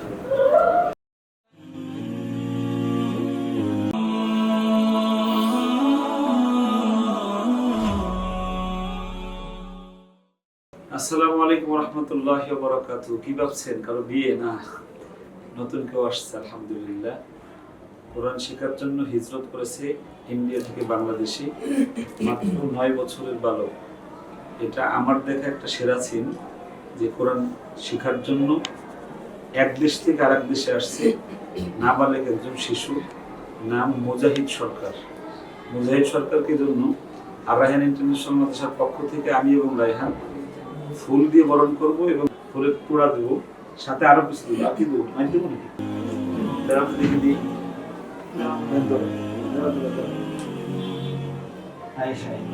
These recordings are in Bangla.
হবে আসসালামু আলাইকুম রহমতুল্লাহ বরাকাত কি ভাবছেন? কারও বিয়ে? না। নতুন কেউ আসছে, আলহামদুলিল্লাহ। কোরআন শেখার জন্য হিজরত করেছে ইন্ডিয়া থেকে বাংলাদেশে। মাত্র নয় বছরের বালক। এটা আমার দেখা একটা সেরা সিন যে কোরআন শেখার জন্য এক দেশ থেকে আরেক দেশে আসছে। নাবালেক একজন শিশু নাম মুজাহিদ সরকার। মুজাহিদ সরকারকে জন্য? আর রায়হান ইন্টারন্যাশনাল মাদ্রাসার পক্ষ থেকে আমি এবং রায়হান ফুল দিয়ে বরণ করব এবং ফুলের তোড়া দেবো সাথে আরও কিছু দেবো। আর কি দেবো? মাইক দেবো নাকি? দাঁড়াতে দেখে দিই।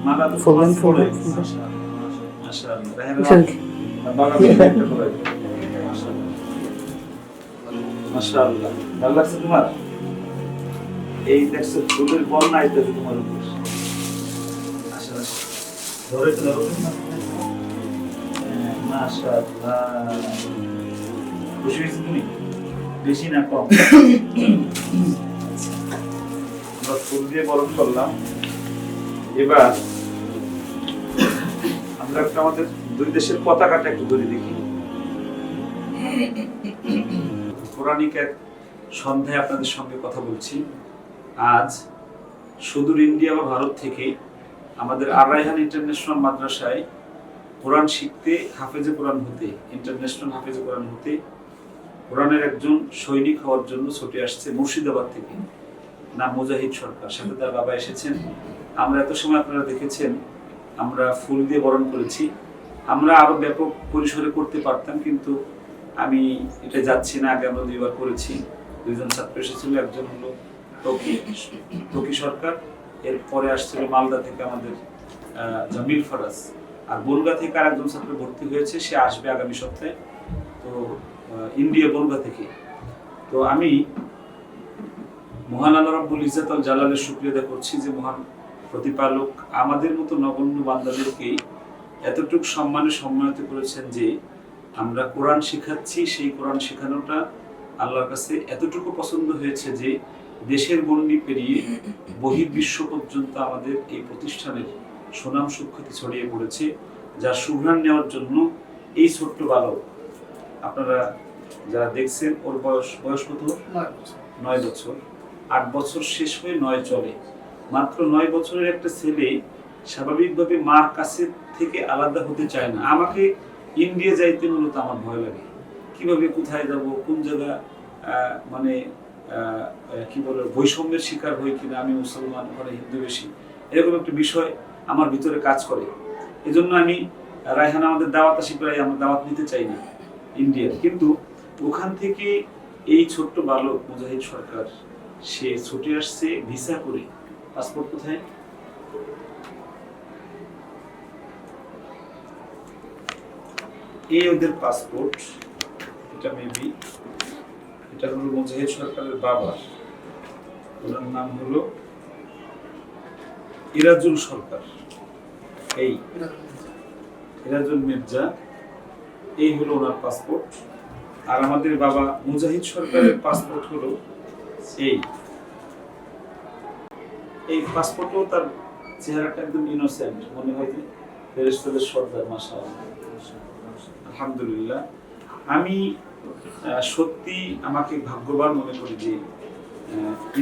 মালা তো ফুল ফুল ঠিক। বাগানে মাশাআল্লাহ। তোমার? এই দেখছ তোমার। ধরে ধরো হ্যাঁ, বেশি না কম। আমরা ফুল দিয়ে বরণ করলাম। এবার আমরা একটা আমাদের দুই দেশের পতাকাটা একটু ধরে দেখি। পৌরাণিক সন্ধ্যায় আপনাদের সঙ্গে কথা বলছি। আজ সুদূর ইন্ডিয়া বা ভারত থেকে আমাদের আরাইহান ইন্টারন্যাশনাল মাদ্রাসায় কোরআন শিখতে, হাফেজে কোরআন হতে, ইন্টারন্যাশনাল হাফেজে কোরআন হতে কোরআনের একজন সৈনিক হওয়ার জন্য ছুটে আসছে মুর্শিদাবাদ থেকে। নাম মুজাহিদ সরকার। সাথে তার বাবা এসেছেন। আমরা এত সময় আপনারা দেখেছেন, আমরা ফুল দিয়ে বরণ করেছি। আমরা আরও ব্যাপক পরিসরে করতে পারতাম, কিন্তু আমি এটা যাচ্ছি না, আগে আমরা দুইবার করেছি। দুইজন ছাত্র এসেছিল, একজন হলো টকি টকি সরকার, এরপরে আসছিল মালদা থেকে আমাদের জামিল ফরাজ। আর বনগা থেকে আর একজন ছাত্র ভর্তি হয়েছে, সে আসবে আগামী সপ্তাহে। তো ইন্ডিয়া বনগা থেকে। তো আমি মহান আল্লাহ রাব্বুল ইজ্জাত আল জালালের আদায় করছি যে মহান প্রতিপালক আমাদের মতো নগণ্য বান্দাদেরকে এতটুকু সম্মানে সম্মানিত করেছেন যে আমরা কোরআন শেখাচ্ছি সেই কোরআন শেখানোটা আল্লাহর কাছে এতটুকু পছন্দ হয়েছে যে দেশের গণ্ডি পেরিয়ে বহির্বিশ্ব পর্যন্ত আমাদের এই প্রতিষ্ঠানের সুনাম সুখ্যাতি ছড়িয়ে পড়েছে যার সুঘ্রাণ নেওয়ার জন্য এই ছোট্ট বালক। আপনারা যারা দেখছেন ওর বয়স বয়স কত? নয় বছর। আট বছর শেষ হয়ে নয় চলে। মাত্র নয় বছরের একটা ছেলে স্বাভাবিকভাবে মার কাছে থেকে আলাদা হতে চায় না। আমাকে ইন্ডিয়া যাইতে মূলত আমার ভয় লাগে। কীভাবে কোথায় যাব, কোন জায়গা মানে কি বলে, বৈষম্যের শিকার হই কিনা, আমি মুসলমান ওখানে হিন্দু বেশি, এরকম একটা বিষয় আমার ভিতরে কাজ করে। এজন্য আমি রায়হান আমাদের দাওয়াত আসি প্রায়, আমার দাওয়াত নিতে চাই না ইন্ডিয়ার। কিন্তু ওখান থেকে এই ছোট্ট বালক মুজাহিদ সরকার, সে ছুটে আসছে ভিসা করে। পাসপোর্ট কোথায়? ওদের পাসপোর্ট এটা মেবি এটা হলো মুজাহিদ সরকারের বাবার ওনার নাম হলো ইরাজুল সরকার। এই ইরাজুল মির্জা, এই হলো ওনার পাসপোর্ট আর আমাদের বাবা মুজাহিদ সরকারের পাসপোর্ট হলো এই। এই পাসপোর্টও তার চেহারাটা একদম ইনোসেন্ট মনে হয় যে ফেরেশতাদের সর্দার মাসা আলহামদুলিল্লাহ। আমি সত্যি আমাকে ভাগ্যবান মনে করি যে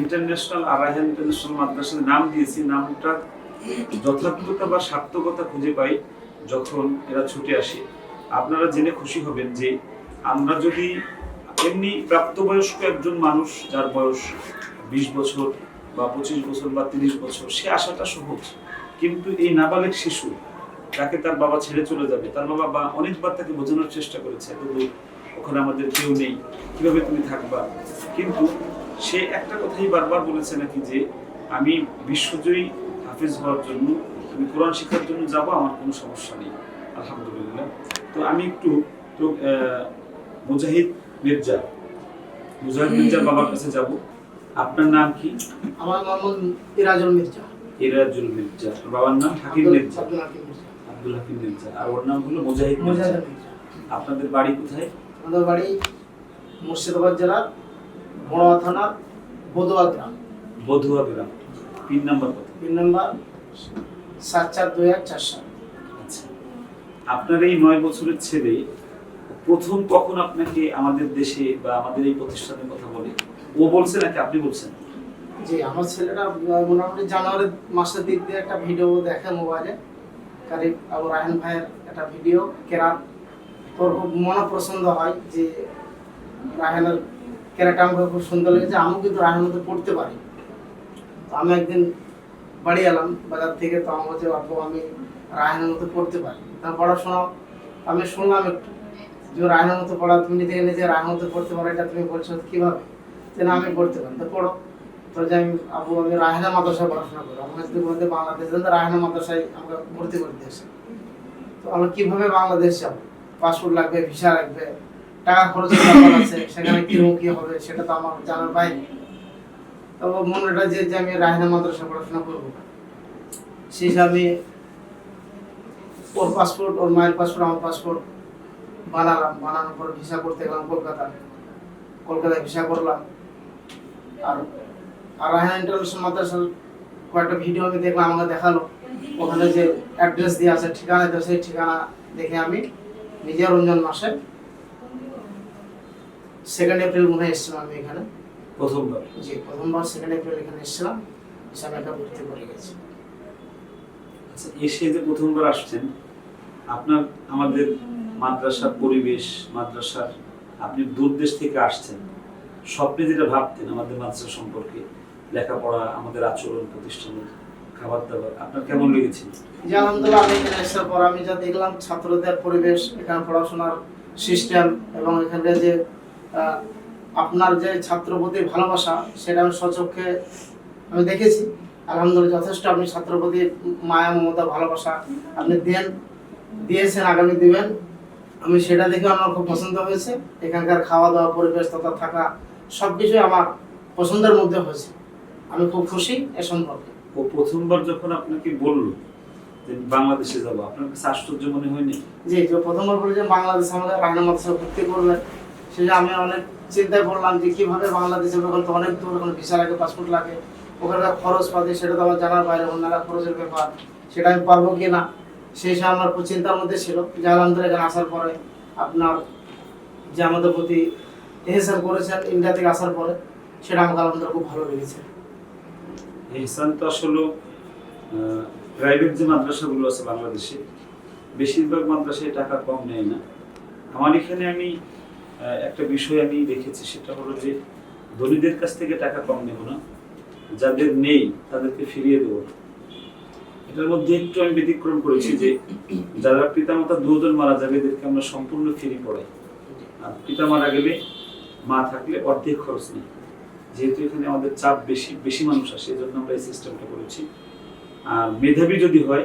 ইন্টারন্যাশনাল আরাহান ইন্টারন্যাশনাল মাদ্রাসার নাম দিয়েছি, নামটার যথার্থতা বা সার্থকতা খুঁজে পাই যখন এরা ছুটে আসে। আপনারা জেনে খুশি হবেন যে, আমরা যদি এমনি প্রাপ্তবয়স্ক একজন মানুষ, যার বয়স বিশ বছর বা পঁচিশ বছর বা তিরিশ বছর, সে আসাটা সহজ। কিন্তু এই নাবালিক শিশু তাকে তার বাবা ছেড়ে চলে যাবে। তার বাবা বা অনেকবার তাকে বোঝানোর চেষ্টা করেছে দূর ওখানে আমাদের কেউ নেই কীভাবে তুমি থাকবা? কিন্তু সে একটা কথাই বারবার বলেছে নাকি যে আমি বিশ্বজয়ী হাফেজ হওয়ার জন্য আমি কোরআন শেখার জন্য যাব আমার কোনো সমস্যা নেই। আলহামদুলিল্লাহ। তো আমি একটু তো মুজাহিদ মির্জা মুজাহিদ মির্জার বাবার কাছে যাব। আপনার নাম কি? আমার মোহাম্মদ ইরাজুল মির্জা। ইরাজুল মির্জা। বাবার নাম হাকিম মির্জা। আব্দুল হাকিম মির্জা আর ওর নাম হলো মুজাহিদ মুজাহিদ আপনাদের বাড়ি কোথায়? আমাদের বাড়ি মুর্শিদাবাদ জেলার বড়োয়া থানার বদুয়া গ্রাম। বধুয়া গ্রাম। পিন নাম্বার কত? পিন নাম্বার সাত চার দুই এক চার সাত। আচ্ছা। আপনার এই নয় বছরের ছেলে প্রথম কখন আপনাকে আমাদের দেশে বা আমাদের এই প্রতিষ্ঠানের কথা বলে? ও বলছে নাকি আপনি বলছেন? জি আমার ছেলেটা মোটামুটি জানুয়ারি মাসের দিক দিয়ে একটা ভিডিও দেখে মোবাইলে। কারিব আবু রাহান ভাইয়ের একটা ভিডিও কেরাত তোর খুব মনে পছন্দ হয় যে রাহানের কেরাটা আমাকে খুব সুন্দর লেগেছে। আমিও কিন্তু রাহানের মধ্যে পড়তে পারি। তো আমি একদিন বাড়ি এলাম, বাজার থেকে, তো আমার হচ্ছে আপু আমি রাহানের মতো পড়তে পারি। তা পড়াশোনা আমি শুনলাম একটু, যে রাহানের মতো পড়া, তুমি নিজে নিজে রাহানের মতো পড়তে পারো, এটা তুমি বলছো কীভাবে? যে না, আমি পড়তে পারি। তো পড়ো। তো যে আমি আবু আমি রাহেনা মাদ্রাসায় পড়াশোনা করি আমার যদি বাংলাদেশে তো রাহেনা মাদ্রাসায় আমাকে ভর্তি করে দিয়েছে। তো আমরা কীভাবে বাংলাদেশ যাব? পাসপোর্ট লাগবে, ভিসা লাগবে, টাকা খরচের ব্যাপার আছে, সেখানে কীরকম কি হবে সেটা তো আমার জানার বাইরে তো মনেটা যে যে আমি রাহেনা মাদ্রাসায় পড়াশোনা করব। সেই হিসাবে ওর পাসপোর্ট, ওর মায়ের পাসপোর্ট, আমার পাসপোর্ট বানালাম, বানানোর পর ভিসা করতে গেলাম কলকাতা কলকাতায় ভিসা করলাম। আর আর রায়হান ইন্টারন্যাশনাল মাদ্রাসার কয়েকটা ভিডিও আমি দেখলাম আমাকে দেখাল। ওখানে যে অ্যাড্রেস দিয়ে আছে ঠিকানা দিয়ে সেই ঠিকানা দেখে আমি নিজে রঞ্জন মাসে সেকেন্ড এপ্রিল মনে হয় এসেছিলাম আমি এখানে। প্রথমবার? জি প্রথমবার সেকেন্ড এপ্রিল এখানে এসেছিলাম এসে আমি একটা ভর্তি করে গেছি। আচ্ছা এসে যে প্রথমবার আসছেন আপনার আমাদের মাদ্রাসার পরিবেশ মাদ্রাসার আপনি দূর দেশ থেকে আসছেন স্বপ্নে যেটা ভাবতেন আমাদের মাদ্রাসা সম্পর্কে লেখাপড়া আমাদের আচরণ প্রতিষ্ঠানের খাবার দাবার আপনার কেমন লেগেছিল যে আলহামদুলিল্লাহ, আমি এখানে আসার পর আমি যা দেখলাম, ছাত্রদের পরিবেশ, এখানে পড়াশোনার সিস্টেম এবং এখানে যে আপনার যে ছাত্র প্রতি ভালোবাসা, সেটা আমি সচক্ষে আমি দেখেছি। আলহামদুলিল্লাহ, যথেষ্ট আপনি ছাত্র প্রতি মায়া, মমতা, ভালোবাসা আপনি দেন, দিয়েছেন, আগামী দিবেন। আমি সেটা দেখে আমার খুব পছন্দ হয়েছে। এখানকার খাওয়া দাওয়া পরিবেশ তথা থাকা সব কিছুই আমার পছন্দের মধ্যে হয়েছে। আমি খুব খুশি এ সম্পর্কে। ও প্রথমবার যখন আপনাকে বলল যে বাংলাদেশে যাব আপনার কাছে আশ্চর্য মনে হয়নি? জি যে প্রথমবার বলে যে বাংলাদেশ আমাদের রায়না মাদ্রাসা ভর্তি করবে সেটা আমি অনেক চিন্তায় পড়লাম যে কীভাবে বাংলাদেশে ওখানে তো অনেক দূর ওখানে ভিসা লাগে পাসপোর্ট লাগে। ওখানকার খরচ পাতি সেটা তো আমার জানার বাইরে অন্যরা খরচের ব্যাপার। সেটা আমি পারব কি না সেই সময় আমার খুব চিন্তার মধ্যে ছিল। যে আলহামদুলিল্লাহ এখানে আসার পরে আপনার যে আমাদের প্রতি এহসান করেছেন ইন্ডিয়া থেকে আসার পরে সেটা আমাকে আলহামদুলিল্লাহ খুব ভালো লেগেছে। এহসান তো আসলে প্রাইভেট যে মাদ্রাসাগুলো আছে বাংলাদেশে, বেশিরভাগ মাদ্রাসায় টাকা কম নেয় না। আমার এখানে আমি একটা বিষয় আমি দেখেছি, সেটা হলো যে ধনীদের কাছ থেকে টাকা কম নেব না। যাদের নেই, তাদেরকে ফিরিয়ে দেবো এটার মধ্যে একটু আমি ব্যতিক্রম করেছি যে, যারা পিতামাতা দুজন মারা যাবে, এদেরকে আমরা সম্পূর্ণ ফ্রি পড়াই। আর পিতা মারা গেলে মা থাকলে অর্ধেক খরচ নেই। যেহেতু এখানে আমাদের চাপ বেশি বেশি মানুষ আসে এজন্য আমরা এই সিস্টেমটা করেছি। আর মেধাবী যদি হয়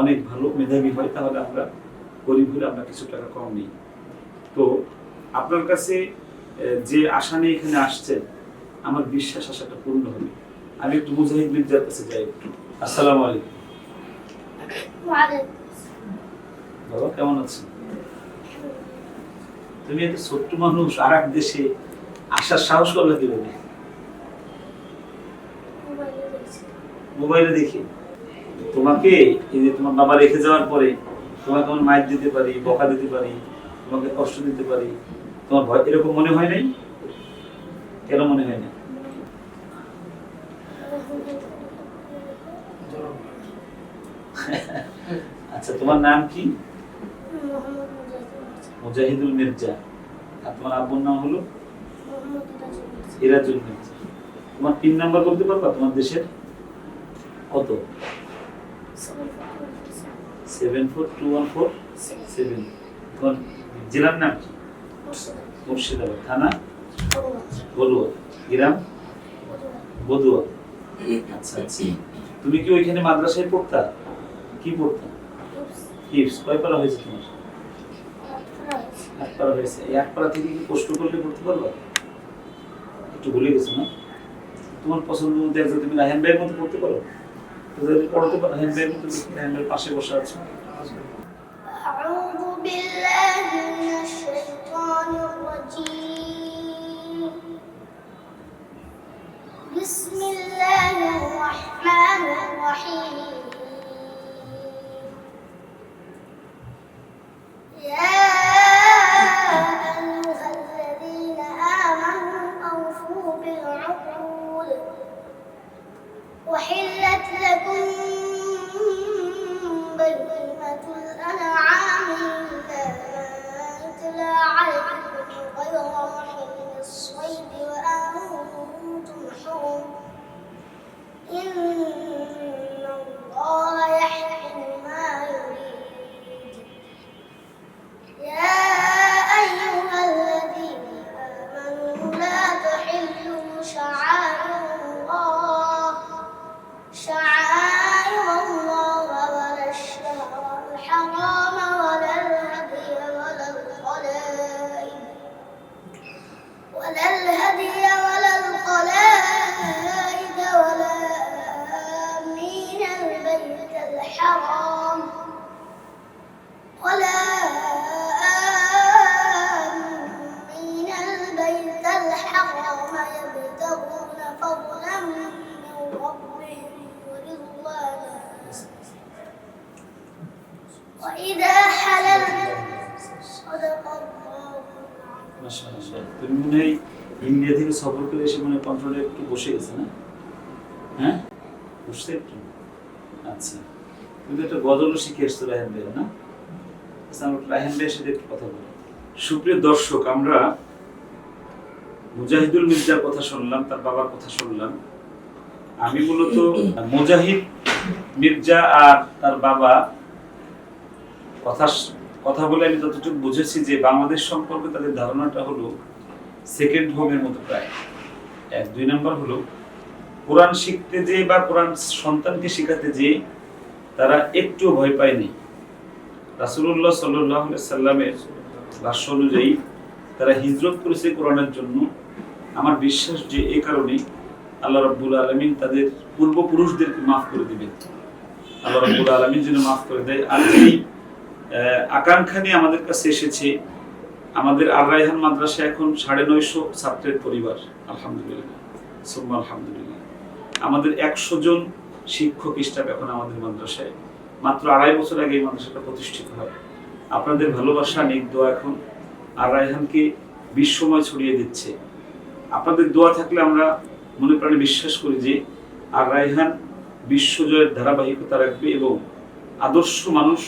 অনেক ভালো মেধাবী হয় তাহলে আমরা গরিব হলে আমরা কিছু টাকা কম নিই। তো আপনার কাছে যে আশা নিয়ে এখানে আসছেন আমার বিশ্বাস আশাটা পূর্ণ হবে। আমি একটু মুজাহিদ মির্জার কাছে যাই একটু। আসসালামু আলাইকুম। বাবা কেমন আছেন? তুমি এত ছোট্ট মানুষ আর এক দেশে আসার সাহস করলে কীভাবে মোবাইলে দেখি। তোমাকে এই যে তোমার বাবা রেখে যাওয়ার পরে তোমাকে আমার মায়ের দিতে পারি বকা দিতে পারি তোমাকে কষ্ট দিতে পারি। তোমার ভয় এরকম মনে হয় নাই? কেন মনে হয় না আচ্ছা তোমার নাম কি? মুজাহিদুল মির্জা। আর তোমার আব্বুর নাম হলো? সিরাজুল মির্জা। তোমার পিন নাম্বার বলতে পারবা? তোমার দেশের? কত? Seven four two one four seven জেলার নাম কি? মুর্শিদাবাদ। থানা? বলুয়া। গ্রাম? বদুয়া। আচ্ছা আচ্ছা। তুমি কি ওইখানে মাদ্রাসায় পড়তা? কি পড়তা? হিপস কয় পারা হয়েছে তোমার? এক পারা হয়েছে। এই এক পারা থেকে কি কষ্ট করলে পড়তে পারবা? একটু ভুলে গেছো না। তোমার পছন্দ মধ্যে একজন তুমি রাহেন ভাইয়ের মতো পড়তে পারো? পড়তে পারে হ্যান্ডের মতো হ্যান্ডের পাশে বসে আছে أعوذ بالله من الشيطان الرجيم بسم الله الرحمن الرحيم يا দর্শক, আমরা মুজাহিদুল মির্জার কথা শুনলাম, তার বাবার কথা শুনলাম। আমি মূলত মুজাহিদ মির্জা আর তার বাবা কথা কথা বলে আমি যতটুকু বুঝেছি যে বাংলাদেশ সম্পর্কে তাদের ধারণাটা হলো সেকেন্ড হোমের মতো প্রায়। এক, দুই নম্বর হলো, কোরআন শিখতে যে বা কোরআন সন্তানকে শেখাতে যে তারা একটু ভয় পায়নি। রাসুল্লাহ সাল্লাহ সাল্লামের ভাষ্য অনুযায়ী তারা হিজরত করেছে কোরআনের জন্য। আমার বিশ্বাস যে এই কারণে আল্লাহ রাব্বুল আলমিন তাদের পূর্বপুরুষদেরকে মাফ করে দিবেন। আল্লাহ রাব্বুল আলমিন যেন মাফ করে দেয়। আর আহ, আকাঙ্ক্ষা নিয়ে আমাদের কাছে এসেছে আমাদের আর রায়হান মাদ্রাসা এখন সাড়ে নয়শো ছাত্রের পরিবার আলহামদুলিল্লাহ সুম্মা আলহামদুলিল্লাহ। আমাদের একশো জন শিক্ষক স্টাফ এখন আমাদের মাদ্রাসায়। মাত্র আড়াই বছর আগে এই মাদ্রাসাটা প্রতিষ্ঠিত হয়। আপনাদের ভালোবাসা, নেক দোয়া এখন আর রায়হানকে বিশ্বময় ছড়িয়ে দিচ্ছে। আপনাদের দোয়া থাকলে আমরা মনে প্রাণে বিশ্বাস করি যে আর রায়হান বিশ্বজয়ের ধারাবাহিকতা রাখবে এবং আদর্শ মানুষ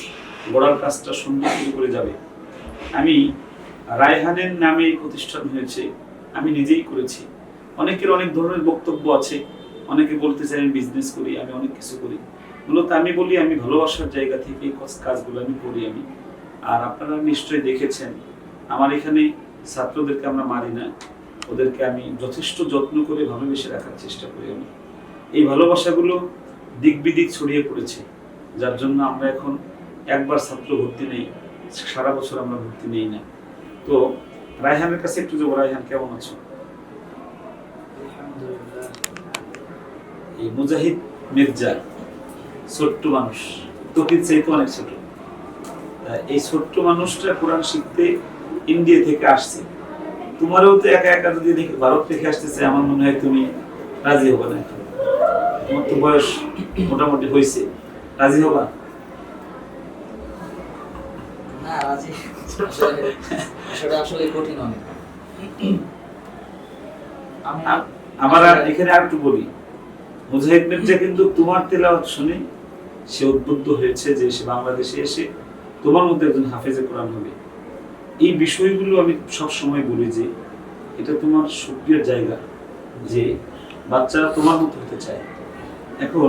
গড়ার কাজটা সুন্দর করে যাবে। আমি রায়হানের নামে এই প্রতিষ্ঠান হয়েছে, আমি নিজেই করেছি। অনেকের অনেক ধরনের বক্তব্য আছে অনেকে বলতে চাই আমি বিজনেস করি, আমি অনেক কিছু করি। মূলত আমি বলি, আমি ভালোবাসার জায়গা থেকে কাজগুলো আমি করি আমি। আর আপনারা নিশ্চয়ই দেখেছেন, আমার এখানে ছাত্রদেরকে আমরা মারি না। ওদেরকে আমি যথেষ্ট যত্ন করে ভালোবেসে রাখার চেষ্টা করি আমি। এই ভালোবাসাগুলো দিক বিদিক ছড়িয়ে পড়েছে, যার জন্য আমরা এখন একবার ছাত্র ভর্তি নেই, সারা বছর আমরা ভর্তি নেই না। তো রায়হানের কাছে একটু যাব। রায়হান, কেমন আছো? এই মুজাহিদ মির্জা ছোট্ট মানুষ। তোকে চাইতে অনেক ছোট। এই ছোট্ট মানুষটা কোরআন শিখতে ইন্ডিয়া থেকে আসছে। তোমারও তো একা একা যদি দেখি ভারত থেকে আসতেছে আমার মনে হয় তুমি রাজি হবা না। তোমার তো বয়স মোটামুটি হয়েছে। রাজি হবা? না রাজি। আসলে আসলে কঠিন অনেক। আমার এখানে আর একটু বলি। মুজাহিদ কিন্তু তোমার তেলাওয়াত শুনে সে উদ্বুদ্ধ হয়েছে যে সে বাংলাদেশে এসে তোমার মধ্যে একজন হাফেজে কোরআন হবে। এই বিষয়গুলো আমি সব সময় বলি যে এটা তোমার সুপ্রিয় জায়গা যে বাচ্চারা তোমার মতো হতে চায়। এখন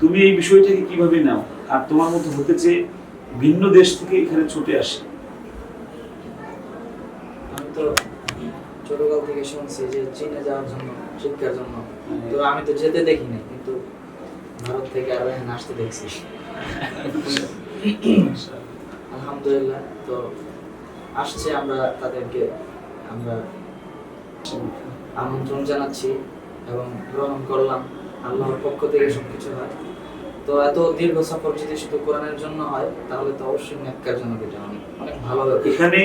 তুমি এই বিষয়টাকে কীভাবে নাও? আর তোমার মতো হতে চেয়ে ভিন্ন দেশ থেকে এখানে ছুটে আসে? তো ছোটকাল থেকে শুনছি যে চীনে যাওয়ার জন্য, শিক্ষার জন্য। তো আমি তো যেতে দেখিনি কিন্তু ভারত থেকে আরও এখানে আসতে দেখছি। আলহামদুলিল্লাহ, তো আসছে আমরা তাদেরকে, আমরা আমন্ত্রণ জানাচ্ছি এবং গ্রহণ করলাম আল্লাহর পক্ষ থেকে সবকিছু হয়। তো এত দীর্ঘ সফর যদি শুধু কোরআনের জন্য হয়, তাহলে তো অবশ্যই নেককার জন্য এটা অনেক অনেক ভালো এখানে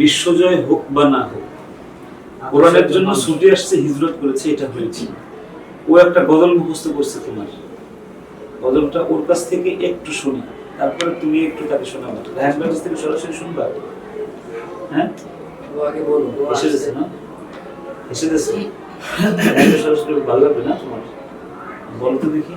বিশ্বজয় হোক বা না হোক কোরআনের জন্য ছুটে আসছে, হিজরত করেছে, এটা হয়েছে। ও একটা গজল মুখস্থ করছে তোমার। গজলটা ওর কাছ থেকে একটু শুনি, তারপরে তুমি একটু তাকে শোনাবে রায়হান কাছ থেকে সরাসরি শুনবা? হ্যাঁ? এসে গেছে, না? এসে গেছে? সরাসরি ভালো লাগবে না তোমার? বলো তো দেখি।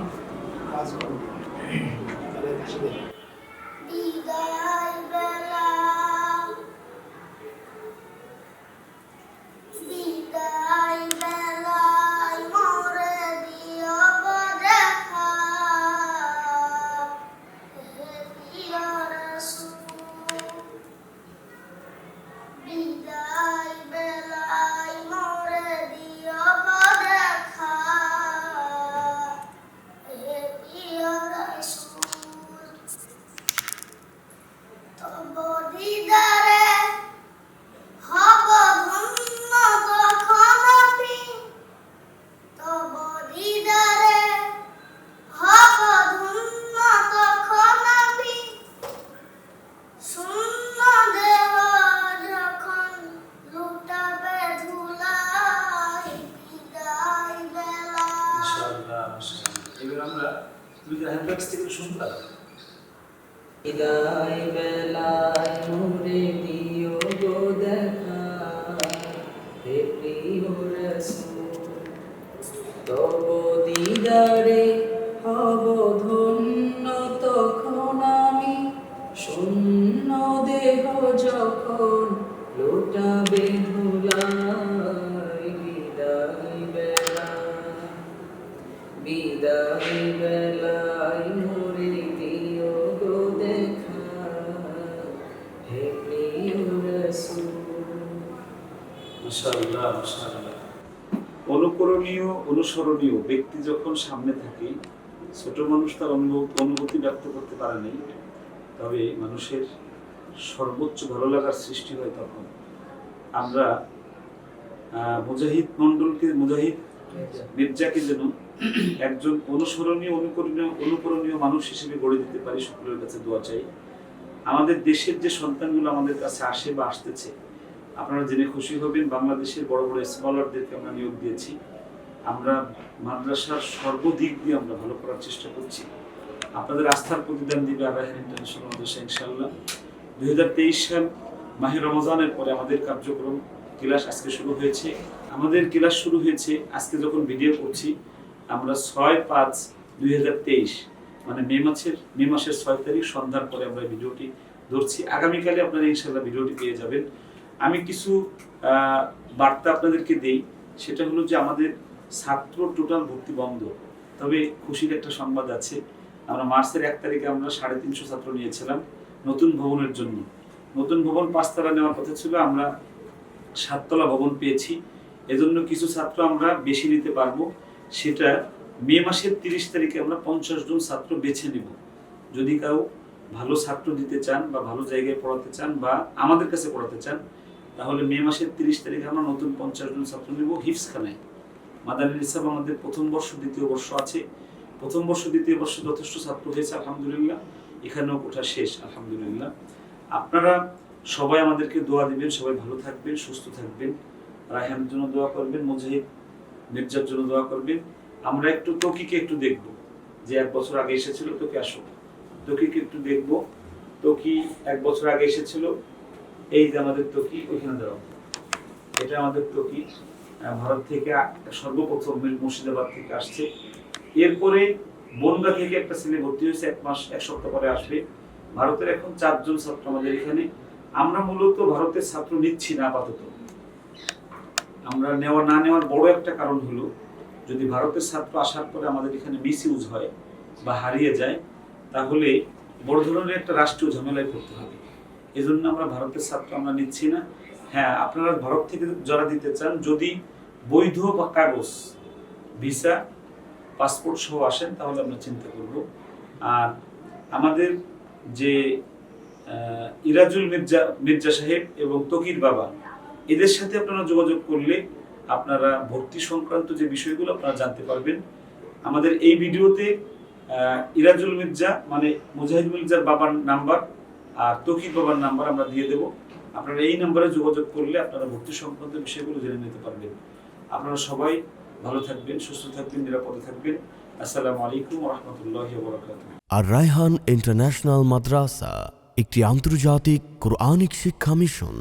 এবার আমরা কি রায়হান থেকে শুনবা বিদায় বেলায় মোরে দিও গো দেখা, হে প্রিয় রসুল, তব অনুকরণীয়, অনুসরণীয় ব্যক্তি যখন সামনে থাকে, ছোট মানুষ তার অনুভূতি ব্যক্ত করতে পারে নাই। তবে মানুষের সর্বোচ্চ ভালো লাগার সৃষ্টি হয় তখন। আমরা মুজাহিদ মন্ডলকে মুজাহিদ মির্জাকে যেন একজন অনুসরণীয়, অনুকরণীয় অনুকরণীয় মানুষ হিসেবে গড়ে দিতে পারি, সকলের কাছে দোয়া চাই। আমাদের দেশের যে সন্তানগুলো আমাদের কাছে আসে বা আসতেছে আপনারা জেনে খুশি হবেন, বাংলাদেশের বড় বড় স্কলারদেরকে আমরা নিয়োগ দিয়েছি। আমরা মাদ্রাসার সর্বদিক দিয়ে আমরা ভালো করার চেষ্টা করছি। আপনাদের আস্থার প্রতিদান দিবে আবাহান ইন্টারন্যাশনাল মাদ্রাসা ইনশাল্লাহ দুই হাজার তেইশ সাল মাহে রমজানের পরে আমাদের কার্যক্রম, ক্লাস আজকে শুরু হয়েছে। আমাদের ক্লাস শুরু হয়েছে, আজকে যখন ভিডিও করছি, আমরা ছয় পাঁচ দুই হাজার তেইশ মানে মে মাসের মে মাসের ছয় তারিখ সন্ধ্যার পরে আমরা ভিডিওটি ধরছি। আগামীকালে আপনারা ইনশাল্লাহ ভিডিওটি পেয়ে যাবেন। আমি কিছু বার্তা আপনাদেরকে দেই। সেটা হলো যে আমাদের ছাত্র টোটাল ভর্তি বন্ধ। তবে খুশির একটা সংবাদ আছে। আমরা মার্চের এক তারিখে আমরা সাড়ে তিনশো ছাত্র নিয়েছিলাম নতুন ভবনের জন্য। নতুন ভবন পাঁচতলা নেওয়ার কথা ছিল। আমরা সাততলা ভবন পেয়েছি। এজন্য কিছু ছাত্র আমরা বেশি নিতে পারব। সেটা মে মাসের তিরিশ তারিখে আমরা পঞ্চাশ জন ছাত্র বেছে নেব। যদি কাউ ভালো ছাত্র দিতে চান বা ভালো জায়গায় পড়াতে চান বা আমাদের কাছে পড়াতে চান তাহলে মে মাসের তিরিশ তারিখে আমরা নতুন পঞ্চাশ জন ছাত্র নেব হিফসখানায় মাদানী হিসাব আমাদের প্রথম বর্ষ, দ্বিতীয় বর্ষ আছে। প্রথম বর্ষ, দ্বিতীয় বর্ষ যথেষ্ট ছাত্র হয়েছে, আলহামদুলিল্লাহ। এখানেও কোঠা শেষ, আলহামদুলিল্লাহ। আপনারা সবাই আমাদেরকে দোয়া দিবেন, সবাই ভালো থাকবেন, সুস্থ থাকবেন। রায়হানের জন্য দোয়া করবেন, মুজাহিদ মির্জার জন্য দোয়া করবেন। আমরা একটু তকিকে একটু দেখব, যে এক বছর আগে এসেছিল, তোকে আসো তকিকে একটু দেখব। তকি এক বছর আগে এসেছিল এই যে আমাদের তকি ওইখানে দাঁড়াও। এটা আমাদের টকি ভারত থেকে সর্বপ্রথম মির- মুর্শিদাবাদ থেকে আসছে। এরপরে বনগা থেকে একটা ছেলে ভর্তি হয়েছে, এক মাস, এক সপ্তাহ পরে আসবে। ভারতের এখন চারজন ছাত্র আমাদের এখানে। আমরা মূলত ভারতের ছাত্র নিচ্ছি না আপাতত। আমরা নেওয়া, না নেওয়ার বড় একটা কারণ হলো, যদি ভারতের ছাত্র আসার পরে আমাদের এখানে মিস ইউজ হয় বা হারিয়ে যায়, তাহলে বড় ধরনের একটা রাষ্ট্রীয় ঝামেলায় পড়তে হবে। এজন্য আমরা ভারতের ছাত্র আমরা নিচ্ছি না। হ্যাঁ আপনারা ভারত থেকে যারা দিতে চান, যদি বৈধ বা কাগজ, ভিসা, পাসপোর্ট সহ আসেন, তাহলে আমরা চিন্তা করব। আর আমাদের যে ইরাজুল মির্জা মির্জা সাহেব এবং তকির বাবা, এদের সাথে আপনারা যোগাযোগ করলে আপনারা ভর্তি সংক্রান্ত যে বিষয়গুলো আপনারা জানতে পারবেন। আমাদের এই ভিডিওতে ইরাজুল মির্জা মানে মুজাহিদ মির্জার বাবার নাম্বার আর তকির বাবার নাম্বার আমরা দিয়ে দেব। আপনারা এই নাম্বারে যোগাযোগ করলে আপনারা ভর্তি সংক্রান্ত বিষয়গুলো জেনে নিতে পারবেন। আপনারা সবাই ভালো থাকবেন, সুস্থ থাকবেন, নিরাপদে থাকবেন। আসসালামু আলাইকুম রহমতুল্লাহ আর রায়হান ইন্টারন্যাশনাল মাদ্রাসা, একটি আন্তর্জাতিক কোরআনিক শিক্ষা মিশন।